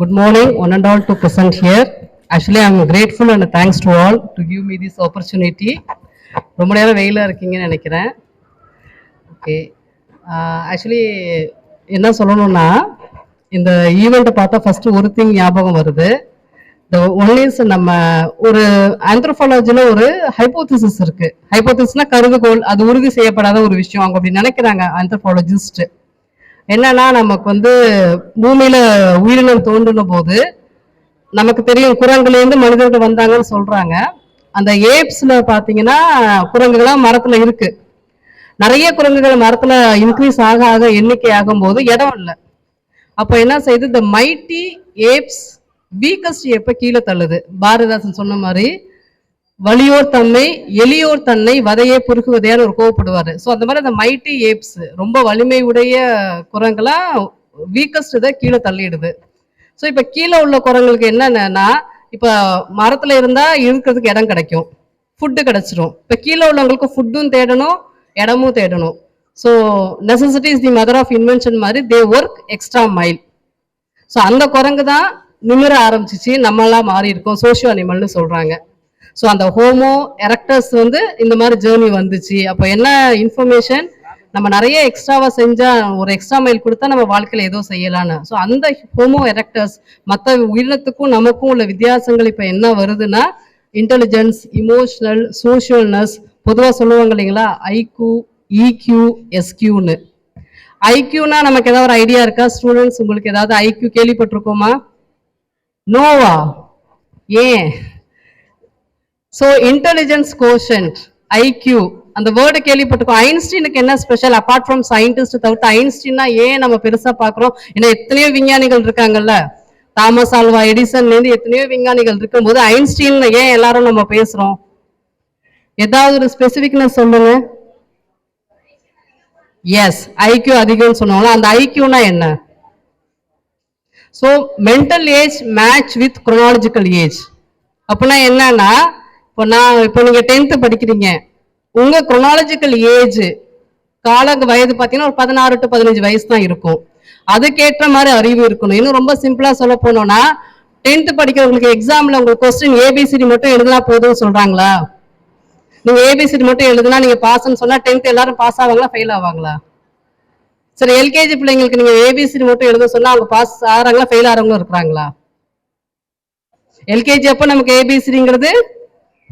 Good morning, one and all to present here. Actually, I'm grateful and thanks to all to give me this opportunity. ரொம்ப நேரம் வெயிலாக இருக்கீங்கன்னு நினைக்கிறேன். Okay actually என்ன சொல்லணும்னா இந்த ஈவெண்ட்டை பார்த்தா ஃபஸ்ட்டு ஒரு திங் ஞாபகம் வருது. த ஒன்லிஸ் நம்ம ஒரு ஆந்த்ரோஃபாலஜியில் ஒரு ஹைப்போதிசிஸ் இருக்குது ஹைப்போதிஸ்னால் கருதுகோள் அது உறுதி செய்யப்படாத ஒரு விஷயம் அவங்க அப்படி நினைக்கிறாங்க ஆந்த்ரோஃபாலஜிஸ்ட்டு என்னன்னா நமக்கு வந்து பூமியில உயிரினம் தோன்றின போது நமக்கு தெரியும் குரங்குலேருந்து மனிதர்கள் வந்தாங்கன்னு சொல்றாங்க. அந்த ஏப்ஸ்ல பாத்தீங்கன்னா குரங்குகள்லாம் மரத்துல இருக்கு. நிறைய குரங்குகள் மரத்துல இன்க்ரீஸ் ஆக ஆக எண்ணிக்கை ஆகும்போது இடம் இல்லை. அப்ப என்ன செய்யுது இந்த மைட்டி ஏப்ஸ் வீக்கஸ்ட் எப்ப கீழே தள்ளுது. பாரதிதாசன் சொன்ன மாதிரி வலியோர் தன்னை எளியோர் தன்னை வதையே புருகுவதையான்னு ஒரு கோவப்படுவாரு. ஸோ அந்த மாதிரி அந்த மைட்டி ஏப்ஸ் ரொம்ப வலிமை உடைய குரங்கெல்லாம் வீக்கஸ்ட் இதை கீழே தள்ளிடுது. ஸோ இப்போ கீழே உள்ள குரங்களுக்கு என்னென்னா இப்போ மரத்தில் இருந்தால் இருக்கிறதுக்கு இடம் கிடைக்கும். ஃபுட்டு கிடைச்சிரும். இப்போ கீழே உள்ளவங்களுக்கு ஃபுட்டும் தேடணும் இடமும் தேடணும். So necessity is the mother of invention மாதிரி they work extra mile so அந்த குரங்கு தான் நிமிர ஆரம்பிச்சிச்சு நம்மளாம் மாறி இருக்கோம் சோஷியோ அனிமல்னு சொல்கிறாங்க ஸோ அந்த ஹோமோ எரக்டர்ஸ் வந்து இந்த மாதிரி ஜேர்னி வந்துச்சு. அப்போ என்ன இன்ஃபர்மேஷன் நம்ம நிறைய எக்ஸ்ட்ராவாக செஞ்சால் ஒரு எக்ஸ்ட்ரா மைல் கொடுத்தா நம்ம வாழ்க்கையில் ஏதோ செய்யலான்னு ஸோ அந்த ஹோமோ எரக்டர்ஸ் மற்ற உயிரினத்துக்கும் நமக்கும் உள்ள வித்தியாசங்கள் இப்போ என்ன வருதுன்னா இன்டெலிஜென்ஸ் இமோஷனல் சோஷியல்னஸ் பொதுவாக சொல்லுவாங்க இல்லைங்களா? ஐக்யூ இக்யூ எஸ்கியூன்னு ஐக்யூனா நமக்கு ஏதாவது ஒரு ஐடியா இருக்கா? ஸ்டூடெண்ட்ஸ் உங்களுக்கு ஏதாவது ஐக்யூ கேள்விப்பட்டிருக்கோமா? நோவா ஏன்? ஸோ இன்டெலிஜென்ஸ் கோஷன்ட் ஐக்யூ அந்த வேர்டு கேள்விப்பட்டிருக்கோம். ஐன்ஸ்டீனுக்கு என்ன ஸ்பெஷல் அப்பார்ட் ஃப்ரம் சயின்டிஸ்ட் தவிர்த்து ஐன்ஸ்டீனா ஏன் நம்ம பெருசா பார்க்குறோம்? ஏன்னா எத்தனையோ விஞ்ஞானிகள் இருக்காங்கல்ல? தாமஸ் ஆல்வா எடிசன்லேருந்து எத்தனையோ விஞ்ஞானிகள் இருக்கும்போது ஐன்ஸ்டீன் ஏன் எல்லாரும் நம்ம பேசுறோம்? ஏதாவது ஒரு ஸ்பெசிஃபிக்னஸ் சொல்லுங்க. எஸ் ஐக்யூ அதிகம்னு சொன்னாங்களா அந்த ஐக்யூனா என்ன? So mental age match with chronological age அப்படின்னா என்னன்னா இப்போ நான் இப்போ நீங்க டென்த்து படிக்கிறீங்க. உங்க குரோனாலஜிக்கல் ஏஜ் கால வயது பார்த்தீங்கன்னா ஒரு பதினாறு டு பதினஞ்சு வயசு தான் இருக்கும். அதுக்கேற்ற மாதிரி அறிவு இருக்கணும். இன்னும் ரொம்ப சிம்பிளா சொல்ல போனோம்னா டென்த்து படிக்கிறவங்களுக்கு எக்ஸாம்ல உங்களுக்கு கொஸ்டின் ஏபிசிடி மட்டும் எழுதினா போதும்னு சொல்றாங்களா? நீங்க ஏபிசிடி மட்டும் எழுதுனா நீங்க பாஸ்ன்னு சொன்னா டென்த் எல்லாரும் பாஸ் ஆவாங்களா ஃபெயில் ஆவாங்களா? சரி எல்கேஜி பிள்ளைங்களுக்கு நீங்க ஏபிசிடி மட்டும் எழுத சொன்னா அவங்க பாஸ் ஆறாங்களா ஃபெயில் ஆறவங்களும் இருக்கிறாங்களா? எல்கேஜி அப்போ நமக்கு ஏபிசிடிங்கிறது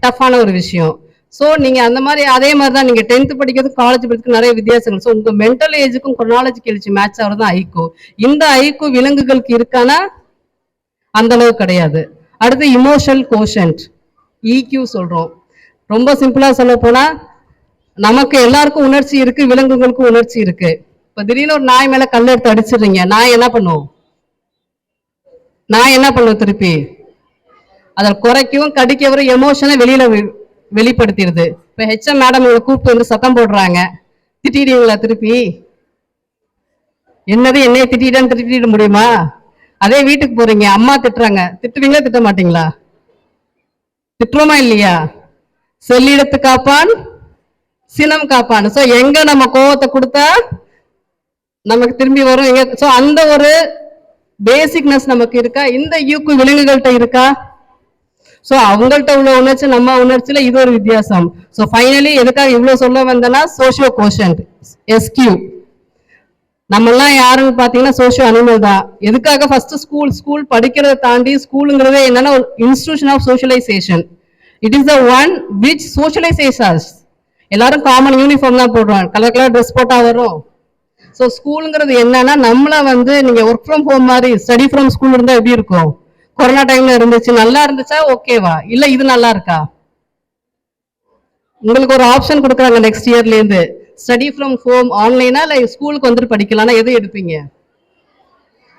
டஃப்பான ஒரு விஷயம். ஸோ நீங்க அந்த மாதிரி அதே மாதிரி தான் நீங்க டென்த்து படிக்கிறது காலேஜ் படிக்கிறதுக்கும் நிறைய வித்தியாசங்கள். ஸோ உங்கள் மென்டல் ஏஜுக்கும் நாலேஜ் எழுச்சி மேட்ச் ஆகிறது தான் ஐக்கோ இந்த ஐக்கோ விலங்குகளுக்கு இருக்கானா? அந்த அளவு கிடையாது. அடுத்து இமோஷனல் கோஷன்ட் இக்யூ சொல்றோம். ரொம்ப சிம்பிளா சொல்ல போனா நமக்கு எல்லாருக்கும் உணர்ச்சி இருக்கு விலங்குகளுக்கும் உணர்ச்சி இருக்கு. இப்ப திடீர்னு ஒரு நாய் மேல கல் எடுத்து அடிச்சிடுறீங்க. நாய் என்ன பண்ணுவோம் நாய் என்ன பண்ணுவோம் திருப்பி? அதை குறைக்கவும் கடிக்கவும் எமோஷனை வெளியில வெளிப்படுத்திடுது. இப்போ ஹெச்எம் மேடம் இவங்களை கூப்பிட்டு வந்து சத்தம் போடுறாங்க. திட்டிடுவீங்களா திருப்பி? என்னது என்னைய திட்டிட்டேன்னு திட்டிட முடியுமா? அதே வீட்டுக்கு போறீங்க. அம்மா திட்டுறாங்க. திட்டுவீங்களா திட்ட மாட்டீங்களா? திட்டுறோமா இல்லையா? செல்லிடத்து காப்பான் சினம் காப்பான். சோ எங்க நம்ம கோவத்தை கொடுத்தா நமக்கு திரும்பி வரும்? எங்க சோ அந்த ஒரு பேசிக்னஸ் நமக்கு இருக்கா? இந்த யூக்கு விலங்குகள்கிட்ட இருக்கா? சோ அவங்கள்ட்ட உள்ள உணர்ச்சி நம்ம உணர்ச்சியில இது ஒரு வித்தியாசம். சோ ஃபைனலி எதுக்காக இவ்வளவு சொல்ல வந்தேன்னா சோஷியோ கோஷன்ட் எஸ்கியூ நம்மெல்லாம் யாருன்னு பாத்தீங்கன்னா சோஷியோ அனிமல் தான். எதுக்காக ஃபர்ஸ்ட் ஸ்கூல் ஸ்கூல் படிக்கிறத தாண்டி ஸ்கூலுங்கிறதே என்னன்னா institution of socialisation it is the one which socialises எல்லாரும் காமன் யூனிஃபார்ம் தான் போடுவாங்க கலர் கலர் ட்ரெஸ் போட்டா வரும். ஸோ ஸ்கூலுங்கிறது என்னன்னா நம்மள வந்து நீங்க ஒர்க் ஃப்ரம் ஹோம் மாதிரி ஸ்டடி ஃப்ரம் ஸ்கூல் இருந்தா எப்படி இருக்கும்? கொரோனா டைம்ல இருந்துச்சு நல்லா இருந்துச்சா? ஓகேவா இல்ல இது நல்லா இருக்கா? உங்களுக்கு ஒரு ஆப்ஷன் கொடுக்குறாங்க நெக்ஸ்ட் இயர்ல இருந்து. ஸ்டடி ஃப்ரம் ஹோம் ஆன்லைனா இல்ல ஸ்கூலுக்கு வந்துட்டு படிக்கலாம்னா எது எடுப்பீங்க?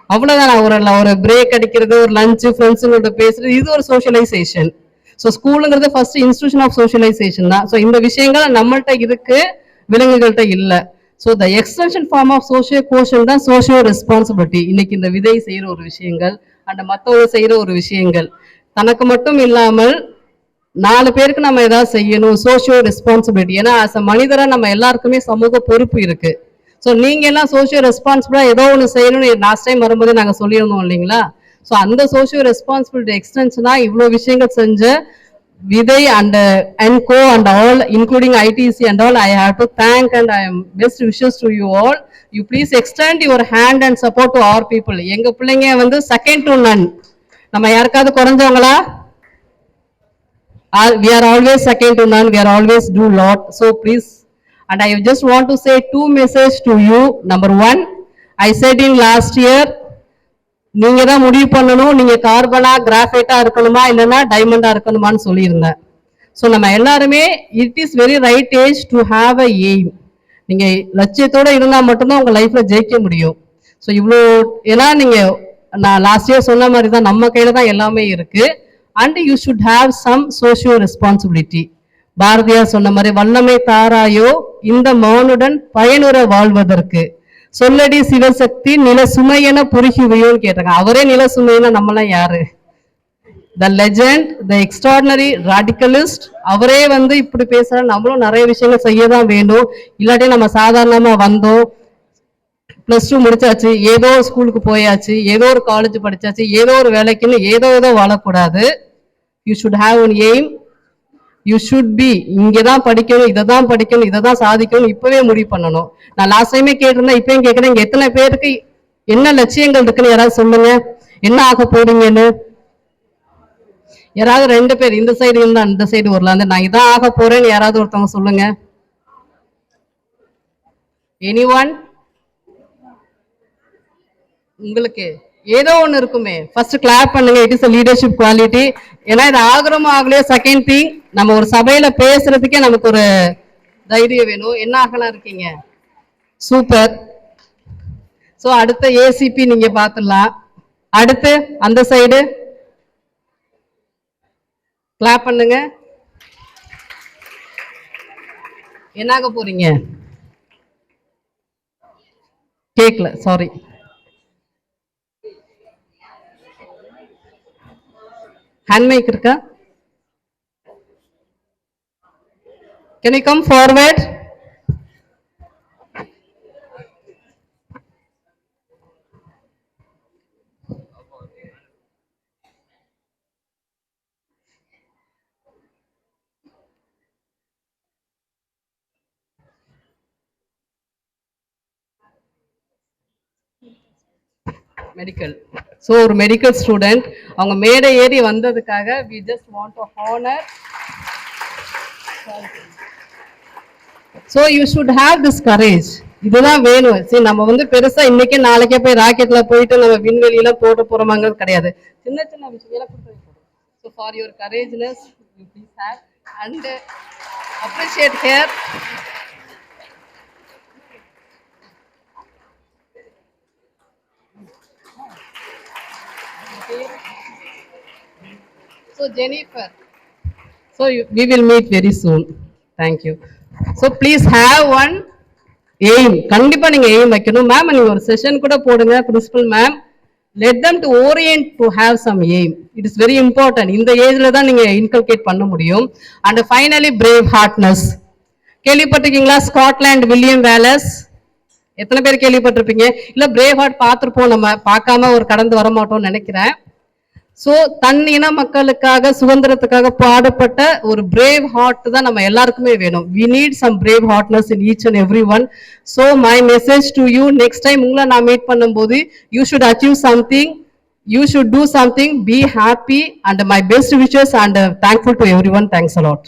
அவ்வளவுதான்? ஒரு ஒரு பிரேக் அடிக்கிறது ஒரு லஞ்சு ஃப்ரெண்ட்ஸுங்களோட பேசுறது இது ஒரு சோஷியலைசேஷன் ஸோ ஸ்கூலுங்கிறது ஃபர்ஸ்ட் இன்ஸ்டியூஷன் ஆஃப் சோஷியலைசேஷன் தான். ஸோ இந்த விஷயங்கள் நம்மள்ட்ட இருக்கு விலங்குகள்கிட்ட இல்லை. So the extension form of social quotient தான் சோஷியல் ரெஸ்பான்சிபிலிட்டி இன்னைக்கு இந்த விதை செய்யற ஒரு விஷயங்கள் அந்த மற்றவங்க செய்கிற ஒரு விஷயங்கள். தனக்கு மட்டும் இல்லாமல் நாலு பேருக்கு நம்ம ஏதாவது செய்யணும் சோஷியல் ரெஸ்பான்சிபிலிட்டி ஏன்னா அஸ் அ மனிதராக நம்ம எல்லாருக்குமே சமூக பொறுப்பு இருக்கு. ஸோ நீங்க எல்லாம் சோஷியல் ரெஸ்பான்சிபிளா ஏதோ ஒன்று செய்யணும்னு லாஸ்ட் டைம் வரும்போது நாங்கள் சொல்லியிருந்தோம் இல்லைங்களா? ஸோ அந்த சோஷியல் ரெஸ்பான்சிபிலிட்டி எக்ஸ்டென்ஷனா இவ்வளோ விஷயங்கள் செஞ்ச விதை and and co and all including ITC and all I have to thank and I am best wishes to you all you please extend your hand and support to our people எங்க பிள்ளைங்க வந்து second to நன் நம்ம யாருக்காவது குறைஞ்சவங்களா? Uh, we are always second to none. We are always do lot. So please and i just want to say two message to you. Number one i said in last year நீங்க தான் முடிவு பண்ணணும். நீங்க கார்பனா கிராஃபைட்டா இருக்கணுமா இல்லைன்னா டைமண்டா இருக்கணுமான்னு சொல்லியிருந்தேன். So நம்ம எல்லாருமே it is very right age to have a aim நீங்க லட்சியத்தோட இருந்தா மட்டும்தான் உங்க லைஃப்ல ஜெயிக்க முடியும். ஸோ இவ்வளோ ஏன்னா நீங்க நான் லாஸ்ட் இயர் சொன்ன மாதிரி தான் நம்ம கையில தான் எல்லாமே இருக்கு. And you should have some socio responsibility Bharathiyar சொன்ன மாதிரி வல்லமை தாராயோ இந்த மௌனுடன் பயனுற வாழ்வதற்கு. சொல்லடி சிவசக்தி நில சுமையென புரிகுவையோன்னு கேட்டாங்க அவரே நில சுமைன்னா நம்மளாம் யாரு? த லெஜண்ட் த எக்ஸ்ட்ராடினரி ராடிக்கலிஸ்ட் அவரே வந்து இப்படி பேசுற நம்மளும் நிறைய விஷயங்கள் செய்ய தான் வேணும் இல்லாட்டி நம்ம சாதாரணமா வந்தோம். ப்ளஸ் டூ முடிச்சாச்சு. ஏதோ ஒரு ஸ்கூலுக்கு போயாச்சு. ஏதோ ஒரு காலேஜ் படிச்சாச்சு. ஏதோ ஒரு வேலைக்குன்னு ஏதோ ஏதோ வாழக்கூடாது. You should have one aim you should be இங்கே தான் படிக்கணும் இதை தான் படிக்கணும் இதை தான் சாதிக்கணும் இப்போவே முடிவு பண்ணணும். நான் லாஸ்ட் டைமே கேட்டிருந்தேன் இப்பயும் கேட்குறேன். இங்கே எத்தனை பேருக்கு என்ன லட்சியங்கள் இருக்குன்னு யாராவது சொல்லுங்க. என்ன ஆக போறீங்கன்னு? யாராவது ரெண்டு பேர் இந்த சைடு இருந்தா இந்த சைடு வரலாம் நான் இதான் ஆக போறேன்னு யாராவது ஒருத்தவங்க சொல்லுங்க. எனி ஒன் உங்களுக்கு ஏதோ ஒன்று இருக்குமே. ஃபர்ஸ்ட் கிளாப் பண்ணுங்க. இட் இஸ் லீடர்ஷிப் குவாலிட்டி ஏன்னா இது ஆகுறமோ ஆகலையோ செகண்ட் திங் நம்ம ஒரு சபையில பேசுறதுக்கே நமக்கு ஒரு தைரியம் வேணும். என்ன ஆகலாம் இருக்கீங்க? சூப்பர். ஸோ அடுத்த ஏசிபி நீங்க பார்த்துடலாம் அடுத்து அந்த சைடு கிளாப் பண்ணுங்க. என்னாக போறீங்க? கேக்கல சாரி ஹேண்ட் இருக்கா? Can you come forward? Medical so ஒரு மெடிக்கல் ஸ்டூடெண்ட் அவங்க மேடை ஏறி வந்ததுக்காக we just want to honour so you should have this courage இதுதான் வேணும். சரி நம்ம வந்து பெருசா இன்னைக்கே நாளைக்கே போய் ராக்கெட்ல போயிட்டு நம்ம விண்வெளியில போட்டு போறோமாங்கிறது கிடையாது. சின்ன சின்ன விஷயம் so for your courageness you please have and appreciate her So Jennifer, so you, we will meet very soon. Thank you. So please have one aim கண்டிப்பாக நீங்கள் எய்ம் வைக்கணும். மேம் நீங்கள் ஒரு செஷன் கூட போடுங்க principal ma'am let them to orient to have some aim it is very important இந்த ஏஜில் தான் நீங்கள் இன்கல்கேட் பண்ண முடியும். அண்ட் ஃபைனலி பிரேவ் ஹார்ட்னஸ் கேள்விப்பட்டிருக்கீங்களா? ஸ்காட்லாண்ட் வில்லியம் வேலஸ் எத்தனை பேர் கேள்விப்பட்டிருப்பீங்க? இல்லை பிரேவ் ஹார்ட் பார்த்துருப்போம் நம்ம. பார்க்காம ஒரு கடந்து வர மாட்டோம்னு நினைக்கிறேன். சோ தன் இன மக்களுக்காக சுதந்திரத்துக்காக பாடுபட்ட ஒரு பிரேவ் ஹார்ட் தான் நம்ம எல்லாருக்குமே வேணும். We need some brave heartness in each and every one so my message to you next time உங்களை நான் மீட் பண்ணும்போது you should achieve something you should do something be happy and my best wishes and thankful to every one thanks a lot